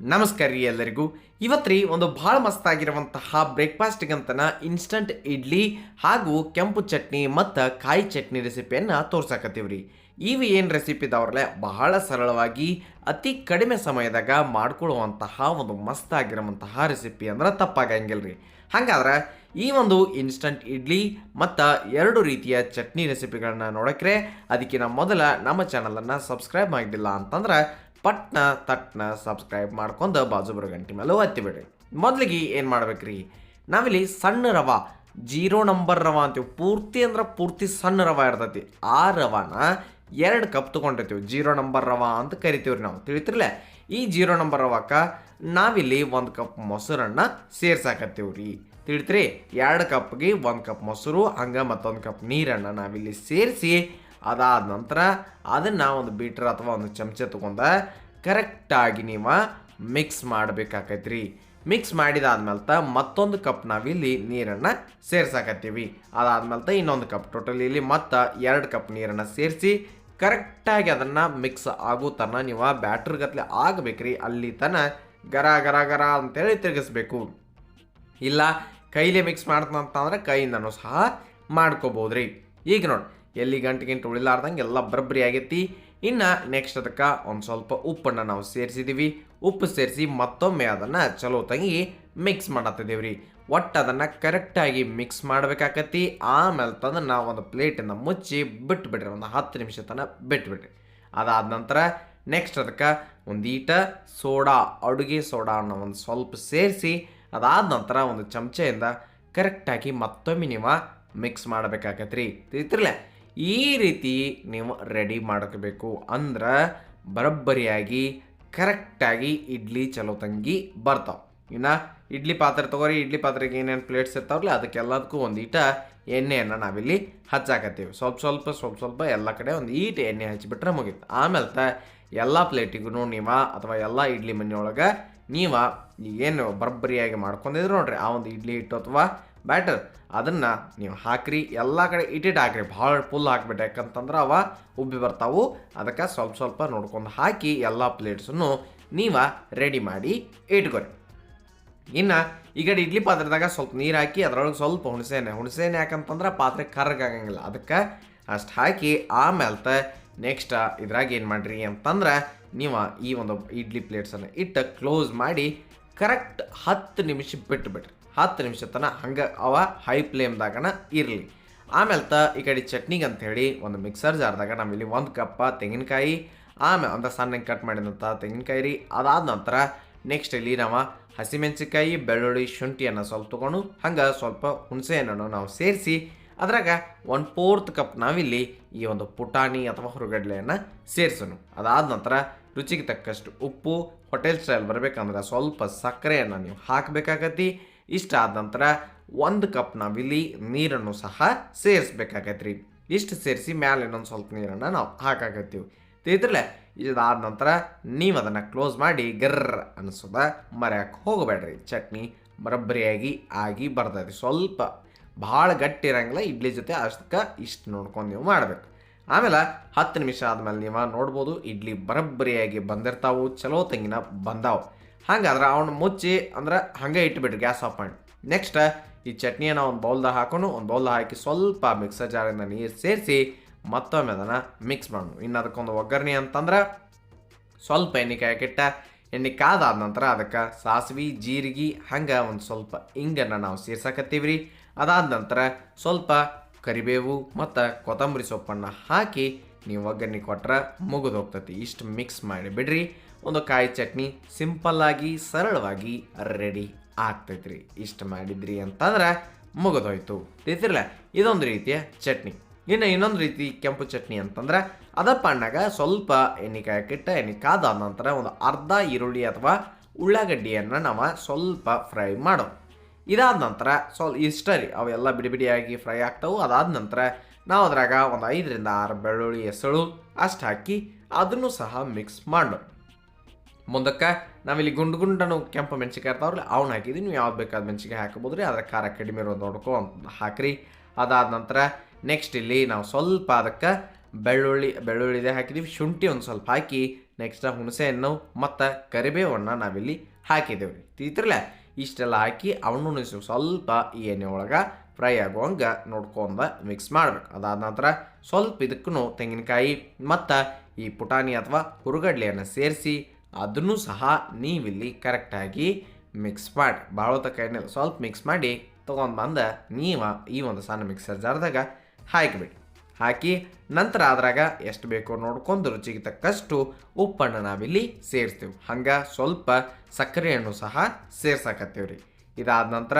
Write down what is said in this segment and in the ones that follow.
ನಮಸ್ಕಾರ ರೀ ಎಲ್ಲರಿಗೂ. ಇವತ್ತು ಒಂದು ಭಾಳ ಮಸ್ತಾಗಿರುವಂತಹ ಬ್ರೇಕ್ಫಾಸ್ಟ್ಗಂತನ ಇನ್ಸ್ಟಂಟ್ ಇಡ್ಲಿ ಹಾಗೂ ಕೆಂಪು ಚಟ್ನಿ ಮತ್ತು ಕಾಯಿ ಚಟ್ನಿ ರೆಸಿಪಿಯನ್ನು ತೋರ್ಸಾಕತ್ತೀವಿ ರೀ. ಇವು ಏನು ರೆಸಿಪಿ ಇದಾವ್ರಲ್ಲ, ಬಹಳ ಸರಳವಾಗಿ ಅತಿ ಕಡಿಮೆ ಸಮಯದಾಗ ಮಾಡ್ಕೊಳ್ಳುವಂತಹ ಒಂದು ಮಸ್ತಾಗಿರುವಂತಹ ರೆಸಿಪಿ ಅಂದ್ರೆ ತಪ್ಪಾಗಂಗಿಲ್ಲ ರೀ. ಹಾಗಾದ್ರೆ ಈ ಒಂದು ಇನ್ಸ್ಟಂಟ್ ಇಡ್ಲಿ ಮತ್ತು ಎರಡು ರೀತಿಯ ಚಟ್ನಿ ರೆಸಿಪಿಗಳನ್ನ ನೋಡಕ್ರೆ ಅದಕ್ಕಿಂತ ಮೊದಲ ನಮ್ಮ ಚಾನಲನ್ನು ಸಬ್ಸ್ಕ್ರೈಬ್ ಮಾಡಿಲ್ಲ ಅಂತಂದ್ರೆ ಪಟ್ನ, ತಟ್ನ ಸಬ್ಸ್ಕ್ರೈಬ್ ಮಾಡ್ಕೊಂಡು ಬಾಜು ಬರೋ ಗಂಟೆ ಮೇಲೆ ಒತ್ತಿ ಬಿಡ್ರಿ ಮೊದಲಿಗೆ ಏನು ಮಾಡ್ಬೇಕ್ರಿ? ನಾವಿಲ್ಲಿ ಸಣ್ಣ ರವ, ಜೀರೋ ನಂಬರ್ ರವ ಅಂತೀವಿ. ಪೂರ್ತಿ ಅಂದ್ರೆ ಪೂರ್ತಿ ಸಣ್ಣ ರವ ಇರ್ತೈತಿ. ಆ ರವಾನ ಎರಡು ಕಪ್ ತೊಗೊಂಡಿರ್ತೀವಿ. ಜೀರೋ ನಂಬರ್ ರವ ಅಂತ ಕರಿತೀವ್ರಿ ನಾವು. ತಿಳಿತಿರ್ಲೆ? ಈ ಜೀರೋ ನಂಬರ್ ರವಾಕ ನಾವಿಲ್ಲಿ ಒಂದು ಕಪ್ ಮೊಸರನ್ನು ಸೇರ್ಸಾಕತ್ತೀವಿ ರೀ ತಿಳಿತ್ರಿ? ಎರಡು ಕಪ್ಗೆ ಒಂದು ಕಪ್ ಮೊಸರು, ಹಂಗೆ ಮತ್ತೊಂದು ಕಪ್ ನೀರನ್ನು ನಾವಿಲ್ಲಿ ಸೇರಿಸಿ ಅದಾದ ನಂತರ ಅದನ್ನು ಒಂದು ಬೀಟ್ರ್ ಅಥವಾ ಒಂದು ಚಮಚ ತೊಗೊಂಡ ಕರೆಕ್ಟಾಗಿ ನೀವು ಮಿಕ್ಸ್ ಮಾಡಬೇಕಾಕೈತ್ರಿ. ಮಿಕ್ಸ್ ಮಾಡಿದಾದ್ಮೇಲೆ ಮತ್ತೊಂದು ಕಪ್ ನಾವಿಲ್ಲಿ ನೀರನ್ನು ಸೇರ್ಸಾಕತ್ತೀವಿ. ಅದಾದ್ಮೇಲೆ ಇನ್ನೊಂದು ಕಪ್ ಟೋಟಲ್ ಇಲ್ಲಿ ಮತ್ತು ಎರಡು ಕಪ್ ನೀರನ್ನು ಸೇರಿಸಿ ಕರೆಕ್ಟಾಗಿ ಅದನ್ನು ಮಿಕ್ಸ್ ಆಗೋ ತನ ನೀವು ಬ್ಯಾಟ್ರಿಗತ್ಲೆ ಆಗಬೇಕ್ರಿ. ಅಲ್ಲಿ ತನ ಗರ ಗರ ಗರ ಅಂತೇಳಿ ತಿರುಗಿಸ್ಬೇಕು. ಇಲ್ಲ ಕೈಲೇ ಮಿಕ್ಸ್ ಮಾಡ್ತಂತಂದ್ರೆ ಕೈಯಿಂದನೂ ಸಹ ಮಾಡ್ಕೋಬೋದ್ರಿ. ಈಗ ನೋಡಿ ಎಲ್ಲಿ ಗಂಟು ಗಂಟು ಉಳಿಲಾರ್ದಂಗೆ ಎಲ್ಲ ಬರಬ್ಬರಿ ಆಗೈತಿ. ಇನ್ನು ನೆಕ್ಸ್ಟ್ ಅದಕ್ಕೆ ಒಂದು ಸ್ವಲ್ಪ ಉಪ್ಪನ್ನು ನಾವು ಸೇರಿಸಿದ್ದೀವಿ ಉಪ್ಪು ಸೇರಿಸಿ ಮತ್ತೊಮ್ಮೆ ಅದನ್ನು ಚಲೋ ತಂಗಿ ಮಿಕ್ಸ್ ಮಾಡತ್ತಿದ್ದೀವಿ ರೀ ಒಟ್ಟು ಅದನ್ನು ಕರೆಕ್ಟಾಗಿ ಮಿಕ್ಸ್ ಮಾಡಬೇಕಾಕತಿ ಆಮೇಲೆ ತಂದು ನಾವು ಒಂದು ಪ್ಲೇಟಿಂದ ಮುಚ್ಚಿ ಬಿಟ್ಬಿಡ್ರಿ, ಒಂದು ಹತ್ತು ನಿಮಿಷ ತನಕ ಬಿಟ್ಬಿಡ್ರಿ. ಅದಾದ ನಂತರ ನೆಕ್ಸ್ಟ್ ಅದಕ್ಕೆ ಒಂದು ಈಟ, ಸೋಡಾ, ಅಡುಗೆ ಸೋಡಾ ಅನ್ನೋ ಒಂದು ಸ್ವಲ್ಪ ಸೇರಿಸಿ, ಅದಾದ ನಂತರ ಒಂದು ಚಮಚೆಯಿಂದ ಕರೆಕ್ಟಾಗಿ ಮತ್ತೊಮ್ಮೆ ನೀವು ಮಿಕ್ಸ್ ಮಾಡಬೇಕಾಗತ್ರಿ ತಿಳಿತಿರ್ಲೆ? ಈ ರೀತಿ ನೀವು ರೆಡಿ ಮಾಡ್ಕೋಬೇಕು ಅಂದ್ರೆ ಬರೋಬ್ಬರಿಯಾಗಿ ಕರೆಕ್ಟಾಗಿ ಇಡ್ಲಿ ಚಲೋ ತಂಗಿ ಬರ್ತಾವೆ. ಇನ್ನು ಇಡ್ಲಿ ಪಾತ್ರೆ ತೊಗೊರಿ, ಇಡ್ಲಿ ಪಾತ್ರೆಗೆ ಏನೇನು ಪ್ಲೇಟ್ಸ್ ಇರ್ತಾವಲ್ಲ ಅದಕ್ಕೆಲ್ಲದಕ್ಕೂ ಒಂದು ಈಟ ಎಣ್ಣೆಯನ್ನು ನಾವಿಲ್ಲಿ ಹಚ್ಚಾಕತ್ತೀವಿ. ಸ್ವಲ್ಪ ಸ್ವಲ್ಪ ಸ್ವಲ್ಪ ಸ್ವಲ್ಪ ಎಲ್ಲ ಕಡೆ ಒಂದು ಈಟ ಎಣ್ಣೆ ಹಚ್ಚಿಬಿಟ್ರೆ ಮುಗೀತು. ಆಮೇಲೆ ತ ಎಲ್ಲ ಪ್ಲೇಟಿಗೂ ನೀವು ಅಥವಾ ಎಲ್ಲ ಇಡ್ಲಿ ಮನೆಯೊಳಗೆ ನೀವು ಏನು ಬರಬ್ಬರಿಯಾಗಿ ಮಾಡ್ಕೊಂಡಿದ್ರು ನೋಡ್ರಿ. ಆ ಒಂದು ಇಡ್ಲಿ ಹಿಟ್ಟು ಅಥವಾ ಬ್ಯಾಟರ್ ಅದನ್ನು ನೀವು ಹಾಕ್ರಿ, ಎಲ್ಲ ಕಡೆ ಇಟಿಟ್ ಹಾಕ್ರಿ. ಭಾಳ ಫುಲ್ ಹಾಕ್ಬಿಟ್ಟು ಯಾಕಂತಂದ್ರೆ ಅವ ಉಬ್ಬಿ ಬರ್ತಾವು. ಅದಕ್ಕೆ ಸ್ವಲ್ಪ ಸ್ವಲ್ಪ ನೋಡ್ಕೊಂಡು ಹಾಕಿ ಎಲ್ಲ ಪ್ಲೇಟ್ಸನ್ನು ನೀವು ರೆಡಿ ಮಾಡಿ ಇಟ್ಕೊರಿ. ಇನ್ನು ಈ ಕಡೆ ಇಡ್ಲಿ ಪಾತ್ರೆದಾಗ ಸ್ವಲ್ಪ ನೀರು ಹಾಕಿ, ಅದರೊಳಗೆ ಸ್ವಲ್ಪ ಹುಣಸೆಹಣ್ಣೆ ಹುಣಸೆಹಣ್ಣೆ ಯಾಕಂತಂದ್ರೆ ಪಾತ್ರೆ ಕರ್ರಗಾಗಂಗಿಲ್ಲ ಅದಕ್ಕೆ ಅಷ್ಟು ಹಾಕಿ ಆಮೇಲೆ ನೆಕ್ಸ್ಟ್ ಇದ್ರಾಗ ಏನು ಮಾಡಿರಿ ಅಂತಂದ್ರೆ ನೀವು ಈ ಒಂದು ಇಡ್ಲಿ ಪ್ಲೇಟ್ಸನ್ನು ಇಟ್ಟು ಕ್ಲೋಸ್ ಮಾಡಿ ಕರೆಕ್ಟ್ ಹತ್ತು ನಿಮಿಷ ಬಿಟ್ಟು ಬಿಡ್ರಿ ಹತ್ತು ನಿಮಿಷ ತನಕ ಹಂಗೆ ಅವ ಹೈ ಫ್ಲೇಮ್ದಾಗನ ಇರಲಿ. ಆಮೇಲೆ ತ ಈ ಕಡೆ ಚಟ್ನಿಗೆ ಅಂತ ಹೇಳಿ ಒಂದು ಮಿಕ್ಸರ್ ಜಾರ್ದಾಗ ನಮ್ಮಲ್ಲಿ ಒಂದು ಕಪ್ಪ ತೆಂಗಿನಕಾಯಿ ಆಮೇಲೆ ಒಂದು ಸಣ್ಣಗೆ ಕಟ್ ಮಾಡಿದಂಥ ತೆಂಗಿನಕಾಯಿ ರೀ. ಅದಾದ ನಂತರ ನೆಕ್ಸ್ಟ್ ಇಲ್ಲಿ ನಾವು ಹಸಿಮೆಣಸಿಕಾಯಿ ಬೆಳ್ಳುಳ್ಳಿ, ಶುಂಠಿಯನ್ನು ಸ್ವಲ್ಪ ತೊಗೊಂಡು ಹಂಗೆ ಸ್ವಲ್ಪ ಹುಣಸೆಹಣ್ಣನ್ನು ನಾವು ಸೇರಿಸಿ ಅದ್ರಾಗ ಒನ್ ಫೋರ್ತ್ ಕಪ್ ನಾವಿಲ್ಲಿ ಈ ಒಂದು ಪುಟಾಣಿ ಅಥವಾ ಹುರುಗಡ್ಲೆಯನ್ನು ಸೇರಿಸೋಣ. ಅದಾದ ನಂತರ ರುಚಿಗೆ ತಕ್ಕಷ್ಟು ಉಪ್ಪು ಹೋಟೆಲ್ ಸ್ಟೈಲ್ ಬರಬೇಕಂದ್ರೆ ಸ್ವಲ್ಪ ಸಕ್ಕರೆಯನ್ನು ನೀವು ಹಾಕಬೇಕಾಗತ್ತಿ. ಇಷ್ಟ ಆದ ನಂತರ ಒಂದು ಕಪ್ ನಾವಿಲ್ಲಿ ನೀರನ್ನು ಸಹ ಸೇರಿಸ್ಬೇಕಾಗತ್ರಿ. ಇಷ್ಟು ಸೇರಿಸಿ ಮ್ಯಾಲೆ ಇನ್ನೊಂದು ಸ್ವಲ್ಪ ನೀರನ್ನು ನಾವು ಹಾಕಾಕತ್ತೀವಿ. ತಿಳಿದ್ರೆ ಇದಾದ ನಂತರ ನೀವು ಅದನ್ನು ಕ್ಲೋಸ್ ಮಾಡಿ ಗರ್ರ ಅನಿಸೋದ ಮರೆಯಕ್ಕೆ ಹೋಗಬೇಡ್ರಿ. ಚಟ್ನಿ ಬರಬ್ಬರಿಯಾಗಿ ಆಗಿ ಬರ್ತೈತಿ. ಸ್ವಲ್ಪ ಭಾಳ ಗಟ್ಟಿ ಇರಂಗಿಲ್ಲ, ಇಡ್ಲಿ ಜೊತೆ ಅಷ್ಟಕ್ಕೆ ಇಷ್ಟು ನೋಡ್ಕೊಂಡು ನೀವು ಮಾಡಬೇಕು. ಆಮೇಲೆ ಹತ್ತು ನಿಮಿಷ ಆದಮೇಲೆ ನೀವು ನೋಡ್ಬೋದು, ಇಡ್ಲಿ ಬರಬ್ಬರಿಯಾಗಿ ಬಂದಿರ್ತಾವು, ಚಲೋ ತೆಂಗಿನ ಬಂದಾವು. ಹಂಗಾದ್ರೆ ಅವ್ನ ಮುಚ್ಚಿ ಅಂದ್ರೆ ಹಂಗೆ ಇಟ್ಬಿಡ್ರಿ ಗ್ಯಾಸ್ ಆಫ್ ಮಾಡಿ. ನೆಕ್ಸ್ಟ್ ಈ ಚಟ್ನಿಯನ್ನು ಒಂದು ಬೌಲ್ದಾಗ ಹಾಕೊಂಡು ಒಂದು ಬೌಲ್ದಾಗ ಹಾಕಿ ಸ್ವಲ್ಪ ಮಿಕ್ಸರ್ ಜಾರಿಂದ ನೀರು ಸೇರಿಸಿ ಮತ್ತೊಮ್ಮೆ ಅದನ್ನು ಮಿಕ್ಸ್ ಮಾಡೋಣ. ಇನ್ನು ಅದಕ್ಕೊಂದು ಒಗ್ಗರಣೆ ಅಂತಂದ್ರೆ ಸ್ವಲ್ಪ ಎಣ್ಣೆ ಕೆಟ್ಟ ಎಣ್ಣೆ ಕಾದಾದ ನಂತರ ಅದಕ್ಕೆ ಸಾಸಿವೆ, ಜೀರಿಗೆ, ಹಂಗೆ ಒಂದು ಸ್ವಲ್ಪ ಹಿಂಗನ್ನು ನಾವು ಸೇರ್ಸಕತ್ತೀವಿ ರೀ ಅದಾದ ನಂತರ ಸ್ವಲ್ಪ ಕರಿಬೇವು ಮತ್ತು ಕೊತ್ತಂಬರಿ ಸೊಪ್ಪನ್ನು ಹಾಕಿ ನೀವು ಒಗ್ಗರಣೆ ಕೊಟ್ರೆ ಮುಗಿದು ಹೋಗ್ತತಿ. ಇಷ್ಟು ಮಿಕ್ಸ್ ಮಾಡಿ ಬಿಡ್ರಿ. ಒಂದು ಕಾಯಿ ಚಟ್ನಿ ಸಿಂಪಲ್ಲಾಗಿ ಸರಳವಾಗಿ ರೆಡಿ ಆಗ್ತೈತ್ರಿ. ಇಷ್ಟು ಮಾಡಿದ್ರಿ ಅಂತಂದ್ರೆ ಮುಗಿದೋಯ್ತು ತಿಳಿತಿರಲ್ಲ ಇದೊಂದು ರೀತಿಯ ಚಟ್ನಿ. ಇನ್ನು ಇನ್ನೊಂದು ರೀತಿ ಕೆಂಪು ಚಟ್ನಿ ಅಂತಂದ್ರೆ ಅದ ಪಣ್ಣಾಗ ಸ್ವಲ್ಪ ಎಣ್ಣೆ ಕಿಟ್ಟ ಎಣ್ಣೆ ಕಾದಾದ ನಂತರ ಒಂದು ಅರ್ಧ ಈರುಳ್ಳಿ ಅಥವಾ ಉಳ್ಳಾಗಡ್ಡಿಯನ್ನು ನಾವು ಸ್ವಲ್ಪ ಫ್ರೈ ಮಾಡೋ ಇದಾದ ನಂತರ ಸ್ವಲ್ಪ ಇಷ್ಟ ರೀ, ಅವೆಲ್ಲ ಬಿಡಿ ಬಿಡಿಯಾಗಿ ಫ್ರೈ ಆಗ್ತಾವೆ. ಅದಾದ ನಂತರ ನಾವು ಅದ್ರಾಗ ಒಂದು ಐದರಿಂದ ಆರು ಬೆಳ್ಳುಳ್ಳಿ ಎಸಳು ಅಷ್ಟು ಹಾಕಿ ಅದನ್ನು ಸಹ ಮಿಕ್ಸ್ ಮಾಡೋಣ ಮುಂದಕ್ಕೆ ನಾವಿಲ್ಲಿ ಗುಂಡು ಗುಂಡನು ಕೆಂಪು ಮೆಣಸಿಕಾಯಿ ಇರ್ತಾವ್ರಲ್ಲ ಅವ್ನು ಹಾಕಿದ್ವಿ. ನೀವು ಯಾವ್ದು ಬೇಕಾದ ಮೆಣಸಿಕಾಯಿ ಹಾಕ್ಬೋದು ರೀ ಅದರ ಖಾರ ಕಡಿಮೆ ಇರೋದು ನೋಡ್ಕೊ ಅಂತ ಹಾಕ್ರಿ. ಅದಾದ ನಂತರ ನೆಕ್ಸ್ಟ್ ಇಲ್ಲಿ ನಾವು ಸ್ವಲ್ಪ ಅದಕ್ಕೆ ಬೆಳ್ಳುಳ್ಳಿ, ಬೆಳ್ಳುಳ್ಳಿದೆ ಹಾಕಿದ್ದೀವಿ ಶುಂಠಿ ಒಂದು ಸ್ವಲ್ಪ ಹಾಕಿ ನೆಕ್ಸ್ಟ್ ಹುಣಸೆ ಹಣ್ಣು ಮತ್ತು ಕರಿಬೇವನ್ನು ನಾವಿಲ್ಲಿ ಹಾಕಿದ್ದೇವೆ ರೀ ತಿಳಿತಿರಲ್ಲ ಇಷ್ಟೆಲ್ಲ ಹಾಕಿ ಅವನು ಸ್ವಲ್ಪ ಈ ಎಣ್ಣೆ ಒಳಗೆ ಫ್ರೈ ಆಗುವಂಗೆ ನೋಡ್ಕೊಂಬ ಮಿಕ್ಸ್ ಮಾಡ್ಬೇಕು. ಅದಾದ ನಂತರ ಸ್ವಲ್ಪ ಇದಕ್ಕೂ ತೆಂಗಿನಕಾಯಿ ಮತ್ತು ಈ ಪುಟಾಣಿ ಅಥವಾ ಹುರುಗಡ್ಲೆಯನ್ನು ಸೇರಿಸಿ ಅದನ್ನು ಸಹ ನೀವಿಲ್ಲಿ ಕರೆಕ್ಟಾಗಿ ಮಿಕ್ಸ್ ಮಾಡಿ. ಭಾಳ ಎಣ್ಣೆ ಸ್ವಲ್ಪ ಮಿಕ್ಸ್ ಮಾಡಿ ತೊಗೊಂಡು ಬಂದು ನೀವು ಈ ಒಂದು ಸಣ್ಣ ಮಿಕ್ಸರ್ ಜಾರ್ದಾಗ ಹಾಕಿಬಿಡಿ. ಹಾಕಿ ನಂತರ ಅದ್ರಾಗ ಎಷ್ಟು ಬೇಕೋ ನೋಡ್ಕೊಂಡು ರುಚಿಗೆ ತಕ್ಕಷ್ಟು ಉಪ್ಪನ್ನು ನಾವಿಲ್ಲಿ ಸೇರಿಸ್ತೀವಿ. ಹಂಗೆ ಸ್ವಲ್ಪ ಸಕ್ಕರೆಯನ್ನು ಸಹ ಸೇರ್ಸಾಕತ್ತೀವಿ ರೀ ಇದಾದ ನಂತರ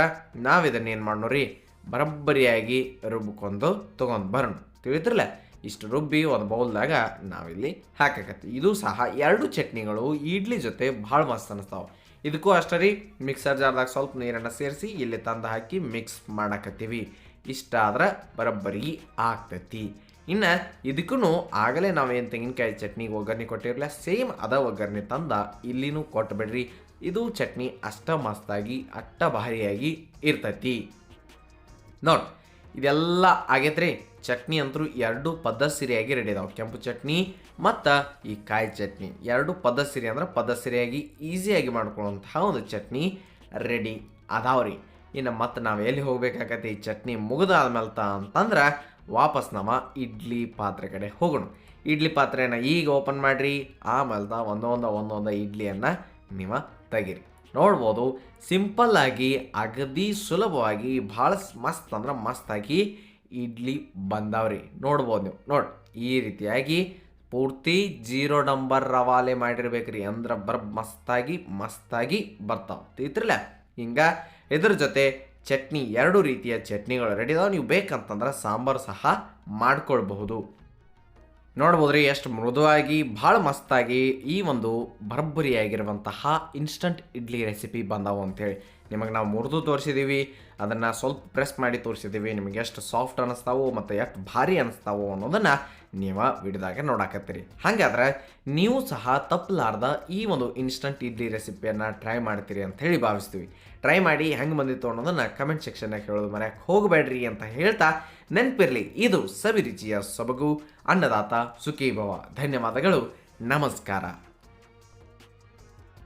ನಾವು ಏನು ಮಾಡೋರಿ ಬರಬ್ಬರಿಯಾಗಿ ರುಬ್ಕೊಂಡು ತೊಗೊಂಡು ಬರೋಣ. ತಿಳಿದ್ರಲ್ಲ, ಇಷ್ಟು ರುಬ್ಬಿ ಒಂದು ಬೌಲ್ದಾಗ ನಾವಿಲ್ಲಿ ಹಾಕಕತ್ತೀವಿ. ಇದು ಸಹ ಎರಡು ಚಟ್ನಿಗಳು ಇಡ್ಲಿ ಜೊತೆ ಭಾಳ ಮಸ್ತ್ ಅನಿಸ್ತಾವೆ. ಇದಕ್ಕೂ ಅಷ್ಟೇ ರೀ, ಮಿಕ್ಸರ್ ಜಾರ್ದಾಗ ಸ್ವಲ್ಪ ನೀರನ್ನು ಸೇರಿಸಿ ಇಲ್ಲಿ ತಂದು ಹಾಕಿ ಮಿಕ್ಸ್ ಮಾಡಕತ್ತೀವಿ. ಇಷ್ಟ ಆದ್ರೆ ಬರೋಬ್ಬರಿ ಆಗ್ತೈತಿ. ಇನ್ನು ಇದಕ್ಕೂ ಆಗಲೇ ನಾವೇನು ತೆಂಗಿನಕಾಯಿ ಚಟ್ನಿ ಒಗ್ಗರಣೆ ಕೊಟ್ಟಿರಲಿಲ್ಲ ಸೇಮ್ ಅದ ಒಗ್ಗರಣೆ ತಂದ ಇಲ್ಲಿನೂ ಕೊಟ್ಬೇಡ್ರಿ. ಇದು ಚಟ್ನಿ ಅಷ್ಟ ಮಸ್ತಾಗಿ, ಅಟ್ಟ ಭಾರಿಯಾಗಿ ಇರ್ತೈತಿ. ನೋಡಿ, ಇದೆಲ್ಲ ಆಗೈತ್ರಿ. ಚಟ್ನಿ ಅಂತೂ ಎರಡು ಪದ್ಧಸಿರಿಯಾಗಿ ರೆಡಿ ಅದಾವೆ. ಕೆಂಪು ಚಟ್ನಿ ಮತ್ತು ಈ ಕಾಯಿ ಚಟ್ನಿ. ಎರಡು ಪದ್ಧಸಿರಿ ಅಂದ್ರೆ ಪದ್ಧಸಿರಿಯಾಗಿ ಈಸಿಯಾಗಿ ಮಾಡ್ಕೊಳ್ಳುವಂತಹ ಒಂದು ಚಟ್ನಿ ರೆಡಿ ಅದಾವ್ರಿ. ಇನ್ನು ಮತ್ತೆ ನಾವು ಎಲ್ಲಿ ಹೋಗ್ಬೇಕಾಗತ್ತೆ ಈ ಚಟ್ನಿ ಮುಗಿದಾದ್ಮೇಲೆ ತ ಅಂತಂದ್ರೆ ವಾಪಸ್ ನಮ್ಮ ಇಡ್ಲಿ ಪಾತ್ರೆ ಕಡೆ ಹೋಗೋಣ. ಇಡ್ಲಿ ಪಾತ್ರೆನ ಈಗ ಓಪನ್ ಮಾಡಿರಿ, ಆಮೇಲೆ ಒಂದೊಂದು ಒಂದೊಂದು ಇಡ್ಲಿಯನ್ನು ನೀವು ತೆಗೀರಿ. ನೋಡ್ಬೋದು ಆಗಿ, ಅಗದಿ ಸುಲಭವಾಗಿ, ಭಾಳ ಮಸ್ತ್ ಅಂದ್ರೆ ಮಸ್ತಾಗಿ ಇಡ್ಲಿ ಬಂದಾವ್ರಿ. ನೋಡ್ಬೋದು ನೀವು. ನೋಡಿ, ಈ ರೀತಿಯಾಗಿ ಪೂರ್ತಿ ಜೀರೋ ನಂಬರ್ ರವಾಲೆ ಮಾಡಿರ್ಬೇಕ್ರಿ ಅಂದ್ರೆ ಬರ್ ಮಸ್ತಾಗಿ ಮಸ್ತಾಗಿ ಬರ್ತಾವೆ. ತಿತ್ರಲ್ಲ ಹಿಂಗೆ ಇದ್ರ ಜೊತೆ ಚಟ್ನಿ ಎರಡು ರೀತಿಯ ಚಟ್ನಿಗಳು ರೆಡಿ ಇದಾವೆ. ನೀವು ಬೇಕಂತಂದ್ರೆ ಸಾಂಬಾರು ಸಹ ಮಾಡ್ಕೊಳ್ಬಹುದು. ನೋಡ್ಬೋದ್ರಿ, ಎಷ್ಟು ಮೃದುವಾಗಿ, ಭಾಳ ಮಸ್ತಾಗಿ ಈ ಒಂದು ಬರಬ್ಬರಿಯಾಗಿರುವಂತಹ ಇನ್ಸ್ಟಂಟ್ ಇಡ್ಲಿ ರೆಸಿಪಿ ಬಂದಾವು ಅಂತೇಳಿ. ನಿಮಗೆ ನಾವು ಮುರಿದು ತೋರಿಸಿದ್ದೀವಿ ಅದನ್ನು ಸ್ವಲ್ಪ ಪ್ರೆಸ್ ಮಾಡಿ ತೋರಿಸಿದ್ದೀವಿ ನಿಮಗೆ ಎಷ್ಟು ಸಾಫ್ಟ್ ಅನ್ನಿಸ್ತಾವೋ ಮತ್ತು ಎಷ್ಟು ಭಾರಿ ಅನ್ನಿಸ್ತಾವೋ ಅನ್ನೋದನ್ನು ನೀವು ವಿಡಿದಾಗ ನೋಡಾಕತ್ತೀರಿ. ಹಾಗಾದ್ರೆ ನೀವು ಸಹ ತಪ್ಪಲಾರ್ದ ಈ ಒಂದು ಇನ್ಸ್ಟಂಟ್ ಇಡ್ಲಿ ರೆಸಿಪಿಯನ್ನು ಟ್ರೈ ಮಾಡ್ತೀರಿ ಅಂತ ಹೇಳಿ ಭಾವಿಸ್ತೀವಿ. ಟ್ರೈ ಮಾಡಿ ಹೆಂಗೆ ಬಂದಿತ್ತು ಅನ್ನೋದನ್ನು ಕಮೆಂಟ್ ಸೆಕ್ಷನ್ನಾಗ ಹೇಳೋದು ಮರ್ಯಾಕೆ ಹೋಗಬೇಡ್ರಿ ಅಂತ ಹೇಳ್ತಾ ನೆನಪಿರಲಿ, ಇದು ಸವಿರುಚಿಯ ಸೊಬಗು, ಅನ್ನದಾತ ಸುಖೀಭವ. ಧನ್ಯವಾದಗಳು, ನಮಸ್ಕಾರ.